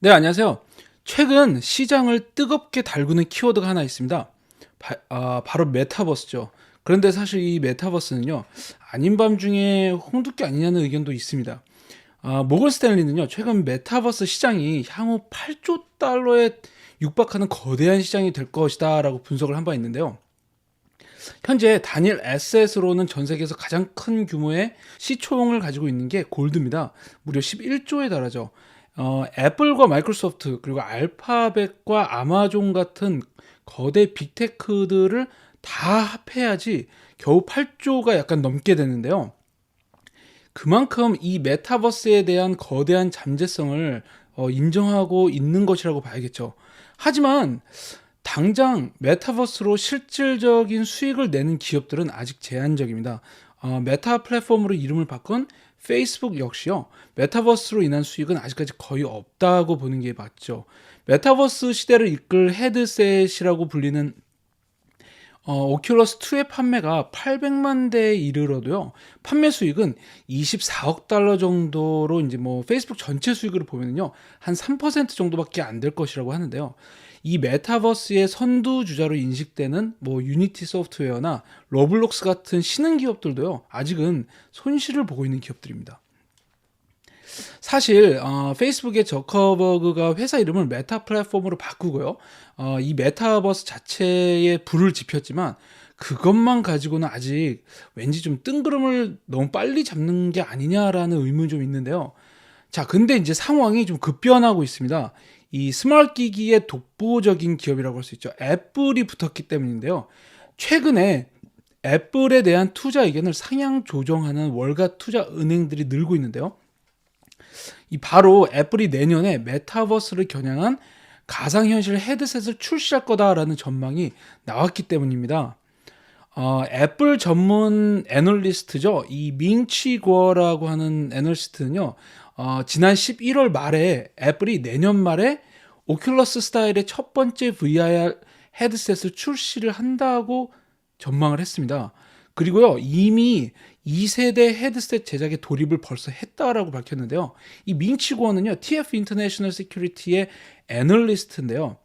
네, 안녕하세요. 최근 시장을 뜨겁게 달구는 키워드가 하나 있습니다. 바, 아, 바로 메타버스죠. 그런데 사실 이 메타버스는요, 아닌 밤중에 홍두깨 아니냐는 의견도 있습니다. 아, 모건 스탠리는요, 최근 메타버스 시장이 향후 8조 달러에 육박하는 거대한 시장이 될 것이다 라고 분석을 한 바 있는데요. 현재 단일 에셋으로는 전 세계에서 가장 큰 규모의 시총을 가지고 있는 게 골드입니다. 무려 11조에 달하죠. 어, 애플과 마이크로소프트 그리고 알파벳과 아마존 같은 거대 빅테크들을 다 합해야지 겨우 8조가 약간 넘게 되는데요. 그만큼 이 메타버스에 대한 거대한 잠재성을 어, 인정하고 있는 것이라고 봐야겠죠. 하지만 당장 메타버스로 실질적인 수익을 내는 기업들은 아직 제한적입니다. 어, 메타 플랫폼으로 이름을 바꾼 페이스북 역시요. 메타버스로 인한 수익은 아직까지 거의 없다고 보는 게 맞죠. 메타버스 시대를 이끌 헤드셋이라고 불리는 어, 오큘러스 2의 판매가 800만 대에 이르러도요. 판매 수익은 24억 달러 정도로 이제 뭐 페이스북 전체 수익으로 보면요. 한 3% 정도밖에 안 될 것이라고 하는데요. 이 메타버스의 선두 주자로 인식되는 뭐 유니티 소프트웨어나 러블록스 같은 신흥 기업들도요. 아직은 손실을 보고 있는 기업들입니다. 사실 어, 페이스북의 저커버그가 회사 이름을 메타 플랫폼으로 바꾸고요. 어, 이 메타버스 자체에 불을 지폈지만 그것만 가지고는 아직 왠지 좀 뜬구름을 너무 빨리 잡는 게 아니냐라는 의문이 좀 있는데요. 자, 근데 이제 상황이 좀 급변하고 있습니다. 이 스마트 기기의 독보적인 기업이라고 할 수 있죠. 애플이 붙었기 때문인데요. 최근에 애플에 대한 투자 의견을 상향 조정하는 월가 투자 은행들이 늘고 있는데요. 이 바로 애플이 내년에 메타버스를 겨냥한 가상현실 헤드셋을 출시할 거다라는 전망이 나왔기 때문입니다. 어, 애플 전문 애널리스트죠. 이 밍치고라고 하는 애널리스트는요. 어, 지난 11월 말에 애플이 내년 말에 오큘러스 스타일의 첫 번째 VR 헤드셋을 출시를 한다고 전망을 했습니다. 그리고요, 이미 2세대 헤드셋 제작에 돌입을 벌써 했다라고 밝혔는데요. 이 밍치고는요, TF 인터내셔널 시큐리티의 애널리스트인데요.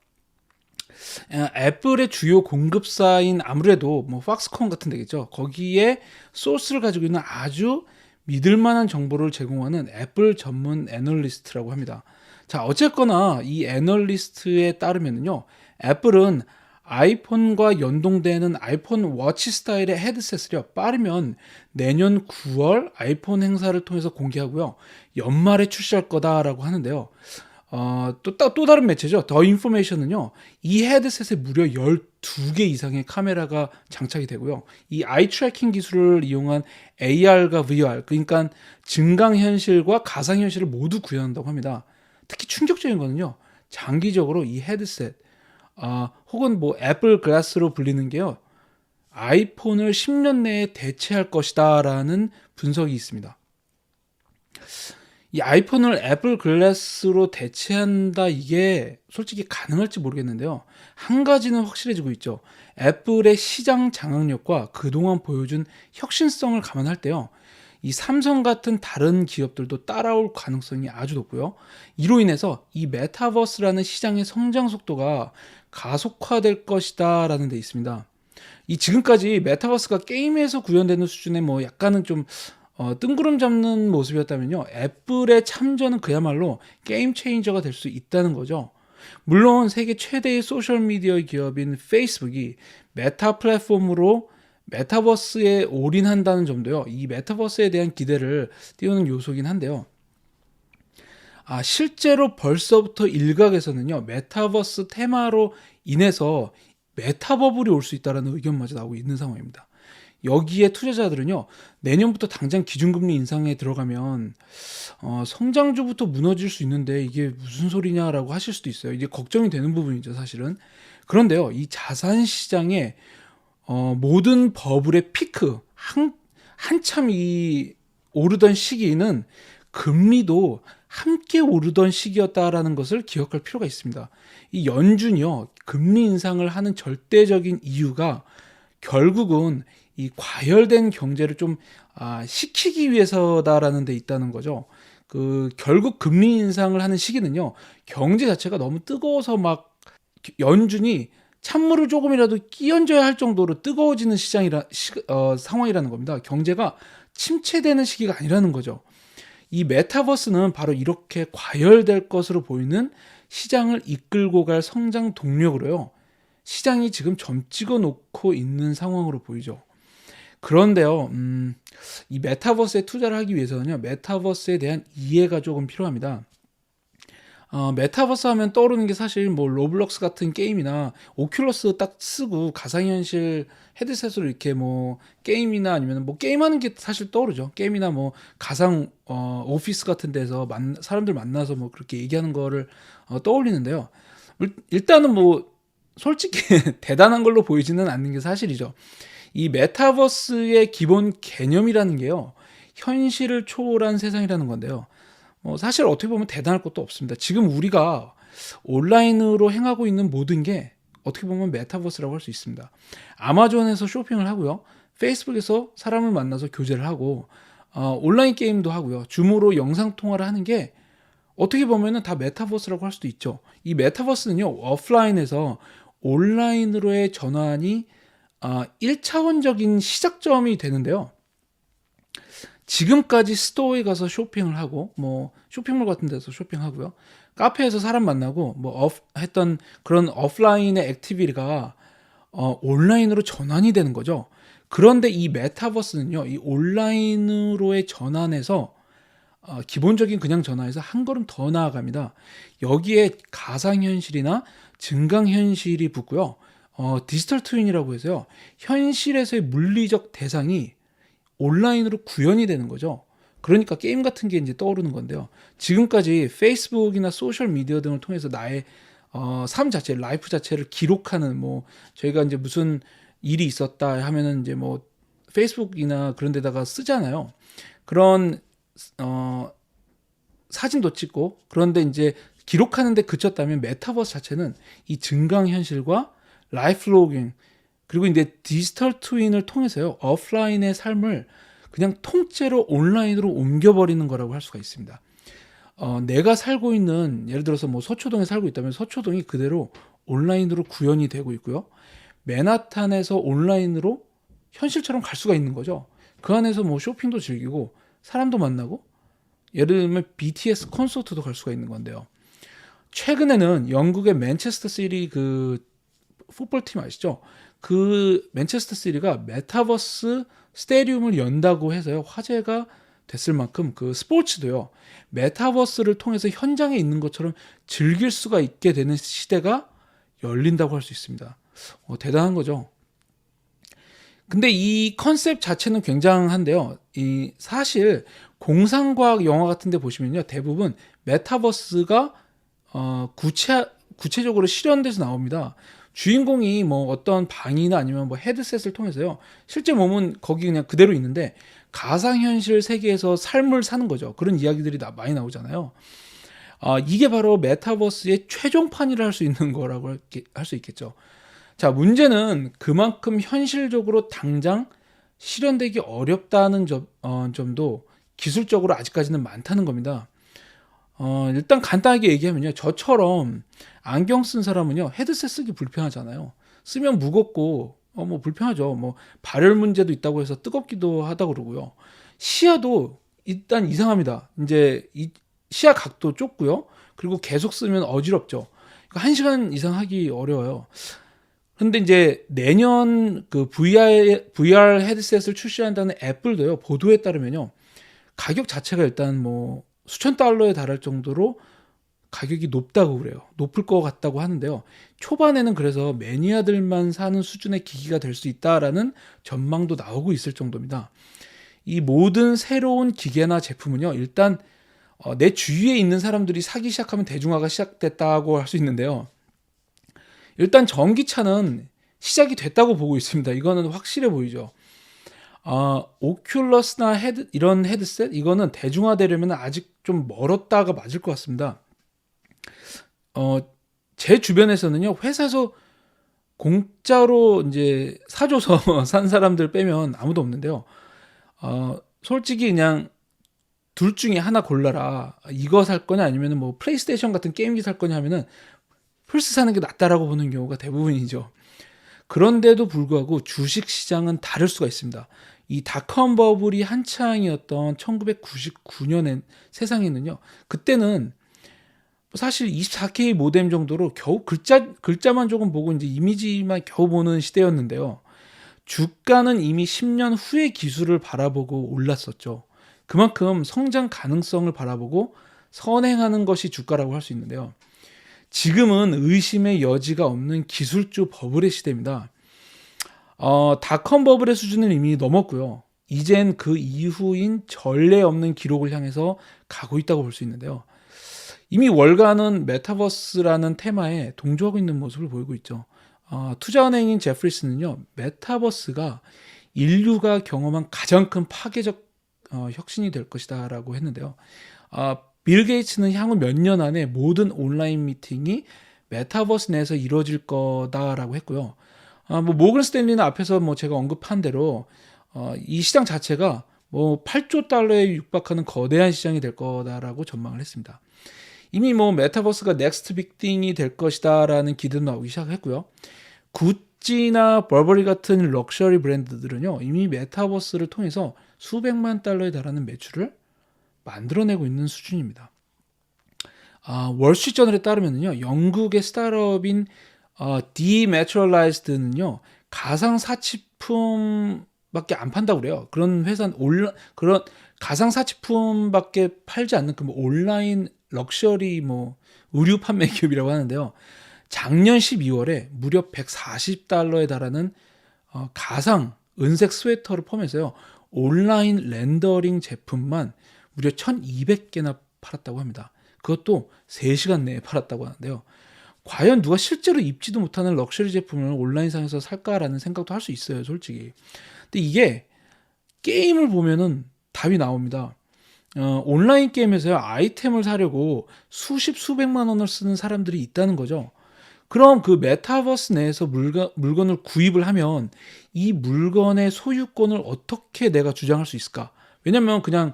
애플의 주요 공급사인 아무래도 뭐 팍스콘 같은 데겠죠. 거기에 소스를 가지고 있는 아주 믿을 만한 정보를 제공하는 애플 전문 애널리스트라고 합니다. 자, 어쨌거나 이 애널리스트에 따르면요. 애플은 아이폰과 연동되는 아이폰 워치 스타일의 헤드셋을요. 빠르면 내년 9월 아이폰 행사를 통해서 공개하고요. 연말에 출시할 거다라고 하는데요. 어, 또, 또 다른 매체죠. 더 인포메이션은요. 이 헤드셋에 무려 12개 이상의 카메라가 장착이 되고요. 이 아이 트래킹 기술을 이용한 AR과 VR, 그러니까 증강현실과 가상현실을 모두 구현한다고 합니다. 특히 충격적인 거는요. 장기적으로 이 헤드셋, 아, 혹은 뭐 애플 글라스로 불리는 게요. 아이폰을 10년 내에 대체할 것이다라는 분석이 있습니다. 이 아이폰을 애플 글래스로 대체한다 이게 솔직히 가능할지 모르겠는데요. 한 가지는 확실해지고 있죠. 애플의 시장 장악력과 그동안 보여준 혁신성을 감안할 때요. 이 삼성 같은 다른 기업들도 따라올 가능성이 아주 높고요. 이로 인해서 이 메타버스라는 시장의 성장 속도가 가속화될 것이다라는 데 있습니다. 이 지금까지 메타버스가 게임에서 구현되는 수준의 뭐 약간은 좀 어, 뜬구름 잡는 모습이었다면요. 애플의 참전은 그야말로 게임 체인저가 될 수 있다는 거죠. 물론 세계 최대의 소셜미디어 기업인 페이스북이 메타 플랫폼으로 메타버스에 올인한다는 점도요. 이 메타버스에 대한 기대를 띄우는 요소긴 한데요. 아, 실제로 벌써부터 일각에서는요. 메타버스 테마로 인해서 메타버블이 올 수 있다는 의견마저 나오고 있는 상황입니다. 여기에 투자자들은요 내년부터 당장 기준금리 인상에 들어가면 어, 성장주부터 무너질 수 있는데 이게 무슨 소리냐라고 하실 수도 있어요. 이게 걱정이 되는 부분이죠, 사실은. 그런데요, 이 자산 시장의 어, 모든 버블의 피크 한 한참 이 오르던 시기는 금리도 함께 오르던 시기였다라는 것을 기억할 필요가 있습니다. 이 연준이요 금리 인상을 하는 절대적인 이유가 결국은 이 과열된 경제를 좀 아, 식히기 위해서다라는 데 있다는 거죠. 그 결국 금리 인상을 하는 시기는요. 경제 자체가 너무 뜨거워서 막 연준이 찬물을 조금이라도 끼얹어야 할 정도로 뜨거워지는 시장이라 시, 어, 상황이라는 겁니다. 경제가 침체되는 시기가 아니라는 거죠. 이 메타버스는 바로 이렇게 과열될 것으로 보이는 시장을 이끌고 갈 성장 동력으로요. 시장이 지금 점 찍어 놓고 있는 상황으로 보이죠. 그런데요, 음, 이 메타버스에 투자를 하기 위해서는요, 메타버스에 대한 이해가 조금 필요합니다. 어, 메타버스 하면 떠오르는 게 사실 뭐 로블록스 같은 게임이나 오큘러스 딱 쓰고 가상현실 헤드셋으로 이렇게 뭐 게임이나 아니면 뭐 게임하는 게 사실 떠오르죠. 게임이나 뭐 가상 어, 오피스 같은 데서 만, 사람들 만나서 뭐 그렇게 얘기하는 거를 어, 떠올리는데요. 일- 일단은 뭐 솔직히 대단한 걸로 보이지는 않는 게 사실이죠. 이 메타버스의 기본 개념이라는 게요. 현실을 초월한 세상이라는 건데요. 어, 사실 어떻게 보면 대단할 것도 없습니다. 지금 우리가 온라인으로 행하고 있는 모든 게 어떻게 보면 메타버스라고 할 수 있습니다. 아마존에서 쇼핑을 하고요. 페이스북에서 사람을 만나서 교제를 하고 어, 온라인 게임도 하고요. 줌으로 영상 통화를 하는 게 어떻게 보면은 다 메타버스라고 할 수도 있죠. 이 메타버스는요. 오프라인에서 온라인으로의 전환이 아, 1차원적인 시작점이 되는데요. 지금까지 스토어에 가서 쇼핑을 하고 뭐 쇼핑몰 같은 데서 쇼핑하고요. 카페에서 사람 만나고 뭐 업, 했던 그런 오프라인의 액티비티가 어, 온라인으로 전환이 되는 거죠. 그런데 이 메타버스는요. 이 온라인으로의 전환에서 어, 기본적인 그냥 전환에서 한 걸음 더 나아갑니다. 여기에 가상현실이나 증강현실이 붙고요. 어, 디지털 트윈이라고 해서요. 현실에서의 물리적 대상이 온라인으로 구현이 되는 거죠. 그러니까 게임 같은 게 이제 떠오르는 건데요. 지금까지 페이스북이나 소셜 미디어 등을 통해서 나의 어, 삶 자체, 라이프 자체를 기록하는 뭐 저희가 이제 무슨 일이 있었다 하면은 이제 뭐 페이스북이나 그런 데다가 쓰잖아요. 그런 어, 사진도 찍고 그런데 이제 기록하는데 그쳤다면 메타버스 자체는 이 증강 현실과 라이프 로깅 그리고 이제 디지털 트윈을 통해서요 오프라인의 삶을 그냥 통째로 온라인으로 옮겨버리는 거라고 할 수가 있습니다. 어, 내가 살고 있는 예를 들어서 뭐 서초동에 살고 있다면 서초동이 그대로 온라인으로 구현이 되고 있고요. 맨하탄에서 온라인으로 현실처럼 갈 수가 있는 거죠. 그 안에서 뭐 쇼핑도 즐기고 사람도 만나고 예를 들면 BTS 콘서트도 갈 수가 있는 건데요. 최근에는 영국의 맨체스터 시리 그 풋볼 팀 아시죠? 그 맨체스터 시리가 메타버스 스테디움을 연다고 해서요. 화제가 됐을 만큼 그 스포츠도요. 메타버스를 통해서 현장에 있는 것처럼 즐길 수가 있게 되는 시대가 열린다고 할 수 있습니다. 어, 대단한 거죠. 근데 이 컨셉 자체는 굉장한데요. 이 사실 공상과학 영화 같은 데 보시면요. 대부분 메타버스가 어, 구체 구체적으로 실현돼서 나옵니다. 주인공이 뭐 어떤 방이나 아니면 뭐 헤드셋을 통해서요. 실제 몸은 거기 그냥 그대로 있는데 가상현실 세계에서 삶을 사는 거죠. 그런 이야기들이 나, 많이 나오잖아요. 아, 이게 바로 메타버스의 최종판이라 할 수 있는 거라고 할 수 있겠죠. 자, 문제는 그만큼 현실적으로 당장 실현되기 어렵다는 점, 어, 점도 기술적으로 아직까지는 많다는 겁니다. 어, 일단 간단하게 얘기하면요. 저처럼 안경 쓴 사람은요. 헤드셋 쓰기 불편하잖아요. 쓰면 무겁고 어, 뭐 불편하죠. 뭐 발열 문제도 있다고 해서 뜨겁기도 하다 그러고요. 시야도 일단 이상합니다. 이제 이 시야 각도 좁고요. 그리고 계속 쓰면 어지럽죠. 그러니까 한 시간 이상 하기 어려워요. 근데 이제 내년 그 VR, VR 헤드셋을 출시한다는 애플도요. 보도에 따르면요. 가격 자체가 일단 뭐 수천 달러에 달할 정도로 가격이 높다고 그래요. 높을 것 같다고 하는데요. 초반에는 그래서 매니아들만 사는 수준의 기기가 될 수 있다라는 전망도 나오고 있을 정도입니다. 이 모든 새로운 기계나 제품은요, 일단 어, 내 주위에 있는 사람들이 사기 시작하면 대중화가 시작됐다고 할 수 있는데요. 일단 전기차는 시작이 됐다고 보고 있습니다. 이거는 확실해 보이죠. 어, 오큘러스나 헤드 이런 헤드셋 이거는 대중화되려면 아직 좀 멀었다가 맞을 것 같습니다. 어, 제 주변에서는요 회사에서 공짜로 이제 사줘서 산 사람들 빼면 아무도 없는데요. 어, 솔직히 그냥 둘 중에 하나 골라라. 이거 살 거냐 아니면 뭐 플레이스테이션 같은 게임기 살 거냐 하면은 플스 사는 게 낫다라고 보는 경우가 대부분이죠. 그런데도 불구하고 주식 시장은 다를 수가 있습니다. 이 닷컴 버블이 한창이었던 1999년에 세상에는요. 그때는 사실 24K 모뎀 정도로 겨우 글자 글자만 조금 보고 이제 이미지만 겨우 보는 시대였는데요. 주가는 이미 10년 후의 기술을 바라보고 올랐었죠. 그만큼 성장 가능성을 바라보고 선행하는 것이 주가라고 할 수 있는데요. 지금은 의심의 여지가 없는 기술주 버블의 시대입니다. 어, 닷컴 버블의 수준을 이미 넘었고요. 이젠 그 이후인 전례 없는 기록을 향해서 가고 있다고 볼 수 있는데요. 이미 월가는 메타버스라는 테마에 동조하고 있는 모습을 보이고 있죠. 어, 투자은행인 제프리스는요, 메타버스가 인류가 경험한 가장 큰 파괴적 어, 혁신이 될 것이다라고 했는데요. 어, 빌 게이츠는 향후 몇 년 안에 모든 온라인 미팅이 메타버스 내에서 이루어질 거다라고 했고요. 아, 뭐 모건 스탠리는 앞에서 뭐 제가 언급한 대로 어, 이 시장 자체가 뭐 8조 달러에 육박하는 거대한 시장이 될 거다라고 전망을 했습니다. 이미 뭐 메타버스가 넥스트 빅띵이 될 것이다라는 기대도 나오기 시작했고요. 구찌나 버버리 같은 럭셔리 브랜드들은요 이미 메타버스를 통해서 수백만 달러에 달하는 매출을 만들어내고 있는 수준입니다. 아, 월시저널에 따르면요 영국의 스타트업인 어, 디매트럴라이즈드는요 가상 사치품밖에 안 판다고 그래요. 그런 회사는 온라 그런 가상 사치품밖에 팔지 않는 그 뭐 온라인 럭셔리 뭐 의류 판매 기업이라고 하는데요. 작년 12월에 무려 140달러에 달하는 어, 가상 은색 스웨터를 포함해서요. 온라인 렌더링 제품만 무려 1200개나 팔았다고 합니다. 그것도 3시간 내에 팔았다고 하는데요. 과연 누가 실제로 입지도 못하는 럭셔리 제품을 온라인상에서 살까라는 생각도 할 수 있어요, 솔직히. 근데 이게 게임을 보면은 답이 나옵니다. 어, 온라인 게임에서요, 아이템을 사려고 수십, 수백만 원을 쓰는 사람들이 있다는 거죠. 그럼 그 메타버스 내에서 물건, 물건을 구입을 하면 이 물건의 소유권을 어떻게 내가 주장할 수 있을까? 왜냐면 그냥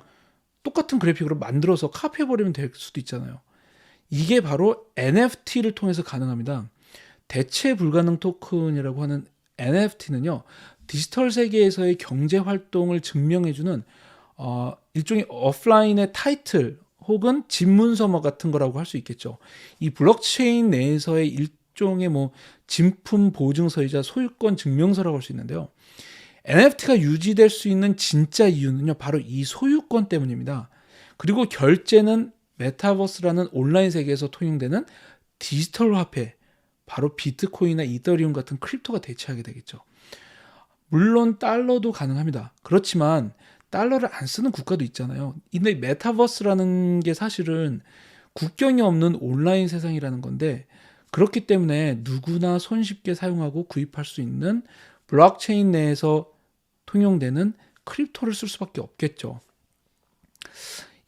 똑같은 그래픽으로 만들어서 카피해버리면 될 수도 있잖아요. 이게 바로 NFT를 통해서 가능합니다. 대체 불가능 토큰이라고 하는 NFT는요, 디지털 세계에서의 경제 활동을 증명해주는 어, 일종의 오프라인의 타이틀 혹은 집문서머 같은 거라고 할 수 있겠죠. 이 블록체인 내에서의 일종의 뭐 진품 보증서이자 소유권 증명서라고 할 수 있는데요. NFT가 유지될 수 있는 진짜 이유는요, 바로 이 소유권 때문입니다. 그리고 결제는 메타버스라는 온라인 세계에서 통용되는 디지털 화폐, 바로 비트코인이나 이더리움 같은 크립토가 대체하게 되겠죠. 물론 달러도 가능합니다. 그렇지만 달러를 안 쓰는 국가도 있잖아요. 근데 메타버스라는 게 사실은 국경이 없는 온라인 세상이라는 건데 그렇기 때문에 누구나 손쉽게 사용하고 구입할 수 있는 블록체인 내에서 통용되는 크립토를 쓸 수밖에 없겠죠.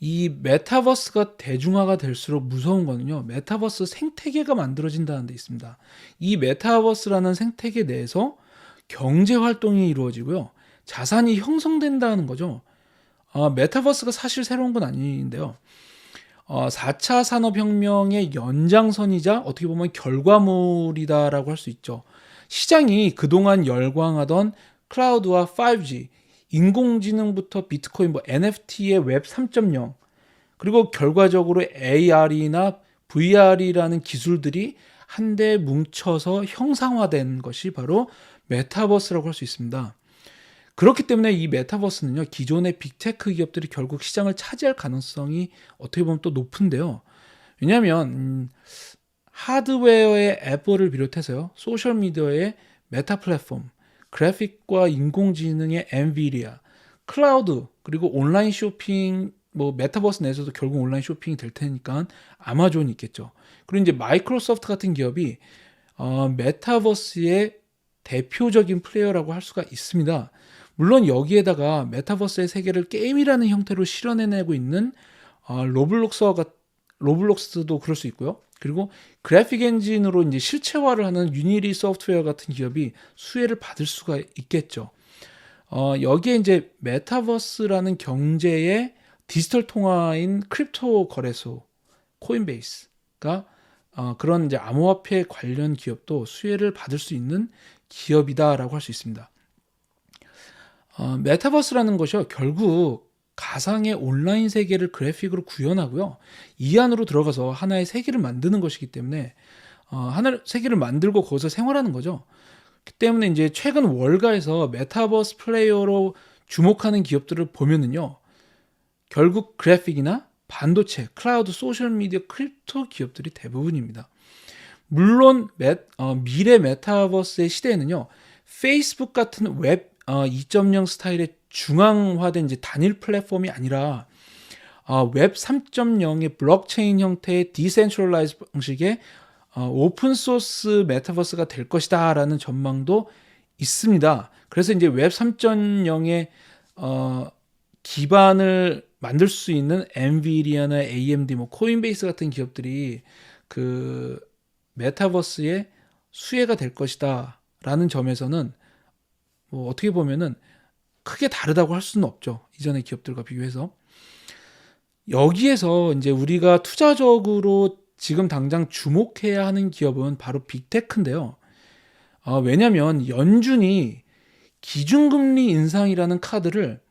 이 메타버스가 대중화가 될수록 무서운 거는요. 메타버스 생태계가 만들어진다는 데 있습니다. 이 메타버스라는 생태계 내에서 경제 활동이 이루어지고요. 자산이 형성된다는 거죠. 어, 메타버스가 사실 새로운 건 아닌데요. 어, 4차 산업혁명의 연장선이자 어떻게 보면 결과물이다라고 할 수 있죠. 시장이 그동안 열광하던 클라우드와 5G, 인공지능부터 비트코인, 뭐 NFT의 웹 3.0 그리고 결과적으로 AR이나 VR이라는 기술들이 한데 뭉쳐서 형상화된 것이 바로 메타버스라고 할 수 있습니다. 그렇기 때문에 이 메타버스는요, 기존의 빅테크 기업들이 결국 시장을 차지할 가능성이 어떻게 보면 또 높은데요. 왜냐하면, 음, 하드웨어의 애플을 비롯해서요, 소셜 미디어의 메타 플랫폼, 그래픽과 인공지능의 엔비디아, 클라우드, 그리고 온라인 쇼핑, 뭐 메타버스 내에서도 결국 온라인 쇼핑이 될 테니까 아마존이 있겠죠. 그리고 이제 마이크로소프트 같은 기업이 어, 메타버스의 대표적인 플레이어라고 할 수가 있습니다. 물론 여기에다가 메타버스의 세계를 게임이라는 형태로 실현해내고 있는 어, 로블록스와 로블록스도 그럴 수 있고요. 그리고 그래픽 엔진으로 이제 실체화를 하는 유니리 소프트웨어 같은 기업이 수혜를 받을 수가 있겠죠. 어, 여기에 이제 메타버스라는 경제의 디지털 통화인 크립토 거래소 코인베이스가 어, 그런 이제 암호화폐 관련 기업도 수혜를 받을 수 있는 기업이다라고 할 수 있습니다. 어, 메타버스라는 것이요 결국 가상의 온라인 세계를 그래픽으로 구현하고요 이 안으로 들어가서 하나의 세계를 만드는 것이기 때문에 어, 하나의 세계를 만들고 거기서 생활하는 거죠. 그 때문에 이제 최근 월가에서 메타버스 플레이어로 주목하는 기업들을 보면은요 결국 그래픽이나 반도체, 클라우드, 소셜미디어, 크립토 기업들이 대부분입니다. 물론 메, 어, 미래 메타버스의 시대에는요 페이스북 같은 웹 어, 2.0 스타일의 중앙화된 이제 단일 플랫폼이 아니라 어, 웹 3.0의 블록체인 형태의 디센트럴라이즈 방식의 어, 오픈 소스 메타버스가 될 것이다라는 전망도 있습니다. 그래서 이제 웹 3.0의 어, 기반을 만들 수 있는 엔비디아나 AMD, 뭐 코인베이스 같은 기업들이 그 메타버스의 수혜가 될 것이다라는 점에서는 뭐 어떻게 보면은 크게 다르다고 할 수는 없죠. 이전의 기업들과 비교해서. 여기에서 이제 우리가 투자적으로 지금 당장 주목해야 하는 기업은 바로 빅테크인데요. 어, 왜냐면 연준이 기준금리 인상이라는 카드를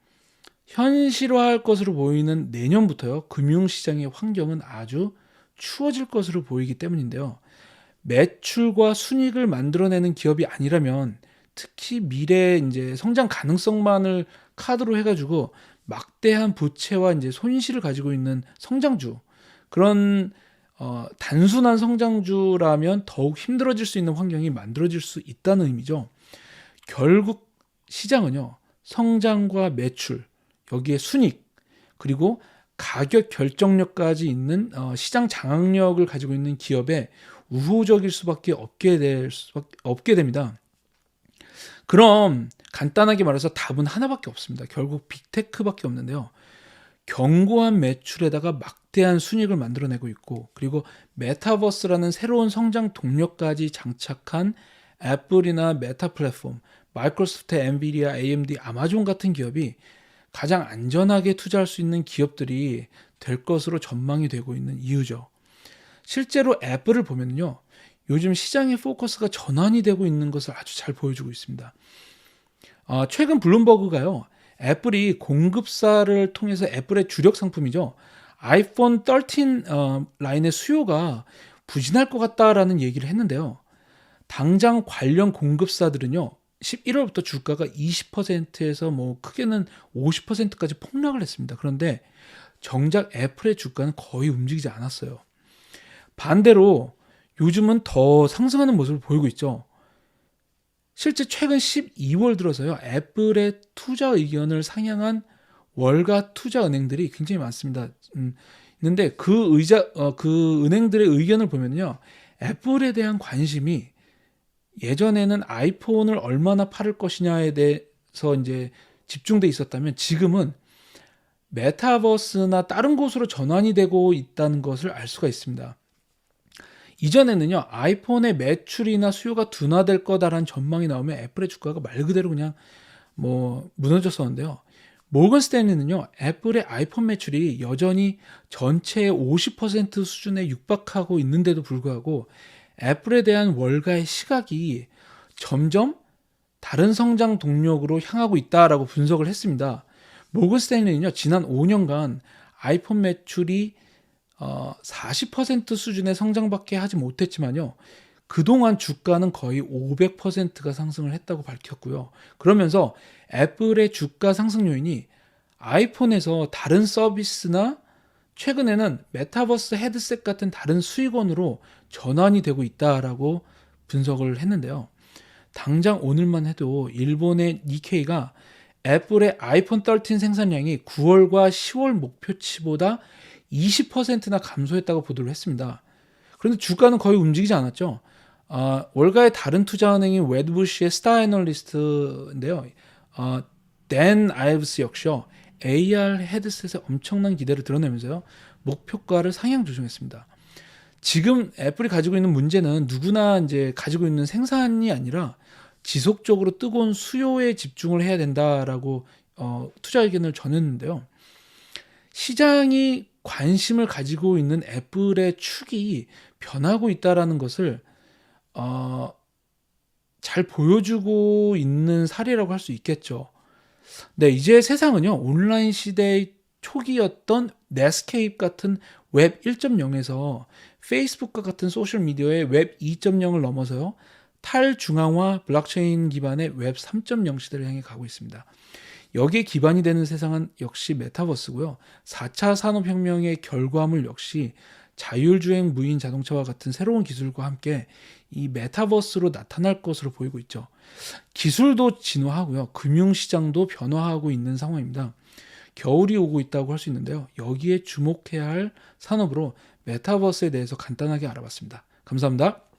현실화할 것으로 보이는 내년부터요. 금융시장의 환경은 아주 추워질 것으로 보이기 때문인데요. 매출과 순익을 만들어내는 기업이 아니라면 특히 미래 이제 성장 가능성만을 카드로 해가지고 막대한 부채와 이제 손실을 가지고 있는 성장주 그런 어, 단순한 성장주라면 더욱 힘들어질 수 있는 환경이 만들어질 수 있다는 의미죠. 결국 시장은요 성장과 매출 여기에 순익 그리고 가격 결정력까지 있는 어, 시장 장악력을 가지고 있는 기업에 우호적일 수밖에 없게 될 수밖에 없게 됩니다. 그럼 간단하게 말해서 답은 하나밖에 없습니다. 결국 빅테크밖에 없는데요. 견고한 매출에다가 막대한 순익을 만들어내고 있고 그리고 메타버스라는 새로운 성장 동력까지 장착한 애플이나 메타 플랫폼, 마이크로소프트, 엔비디아, AMD, 아마존 같은 기업이 가장 안전하게 투자할 수 있는 기업들이 될 것으로 전망이 되고 있는 이유죠. 실제로 애플을 보면요. 요즘 시장의 포커스가 전환이 되고 있는 것을 아주 잘 보여주고 있습니다. 어, 최근 블룸버그가요. 애플이 공급사를 통해서 애플의 주력 상품이죠. 아이폰 13 어, 라인의 수요가 부진할 것 같다라는 얘기를 했는데요. 당장 관련 공급사들은요. 11월부터 주가가 20%에서 뭐 크게는 50%까지 폭락을 했습니다. 그런데 정작 애플의 주가는 거의 움직이지 않았어요. 반대로 요즘은 더 상승하는 모습을 보이고 있죠. 실제 최근 12월 들어서요. 애플의 투자 의견을 상향한 월가 투자 은행들이 굉장히 많습니다. 음, 있는데 그 의자 어, 그 은행들의 의견을 보면요. 애플에 대한 관심이 예전에는 아이폰을 얼마나 팔을 것이냐에 대해서 이제 집중돼 있었다면 지금은 메타버스나 다른 곳으로 전환이 되고 있다는 것을 알 수가 있습니다. 이전에는요 아이폰의 매출이나 수요가 둔화될 거다라는 전망이 나오면 애플의 주가가 말 그대로 그냥 뭐 무너졌었는데요. 모건 스탠리는요 애플의 아이폰 매출이 여전히 전체의 50% 수준에 육박하고 있는데도 불구하고 애플에 대한 월가의 시각이 점점 다른 성장 동력으로 향하고 있다라고 분석을 했습니다. 모건 스탠리는요 지난 5년간 아이폰 매출이 어, 40% 수준의 성장밖에 하지 못했지만요. 그동안 주가는 거의 500%가 상승을 했다고 밝혔고요. 그러면서 애플의 주가 상승 요인이 아이폰에서 다른 서비스나 최근에는 메타버스 헤드셋 같은 다른 수익원으로 전환이 되고 있다라고 분석을 했는데요. 당장 오늘만 해도 일본의 니케이가 애플의 아이폰 13 생산량이 9월과 10월 목표치보다 20%나 감소했다고 보도를 했습니다. 그런데 주가는 거의 움직이지 않았죠. 어, 월가의 다른 투자은행인 웨드부시의 스타 애널리스트인데요. 어, 댄 아이브스 역시요. AR 헤드셋에 엄청난 기대를 드러내면서요. 목표가를 상향 조정했습니다. 지금 애플이 가지고 있는 문제는 누구나 이제 가지고 있는 생산이 아니라 지속적으로 뜨거운 수요에 집중을 해야 된다라고 어, 투자 의견을 전했는데요. 시장이 관심을 가지고 있는 애플의 축이 변하고 있다라는 것을 어, 잘 보여주고 있는 사례라고 할 수 있겠죠. 네, 이제 세상은요, 온라인 시대의 초기였던 넷스케이프 같은 웹 1.0에서 페이스북과 같은 소셜 미디어의 웹 2.0을 넘어서요, 탈중앙화 블록체인 기반의 웹 3.0 시대를 향해 가고 있습니다. 여기에 기반이 되는 세상은 역시 메타버스고요. 4차 산업혁명의 결과물 역시 자율주행 무인 자동차와 같은 새로운 기술과 함께 이 메타버스로 나타날 것으로 보이고 있죠. 기술도 진화하고요. 금융시장도 변화하고 있는 상황입니다. 겨울이 오고 있다고 할 수 있는데요. 여기에 주목해야 할 산업으로 메타버스에 대해서 간단하게 알아봤습니다. 감사합니다.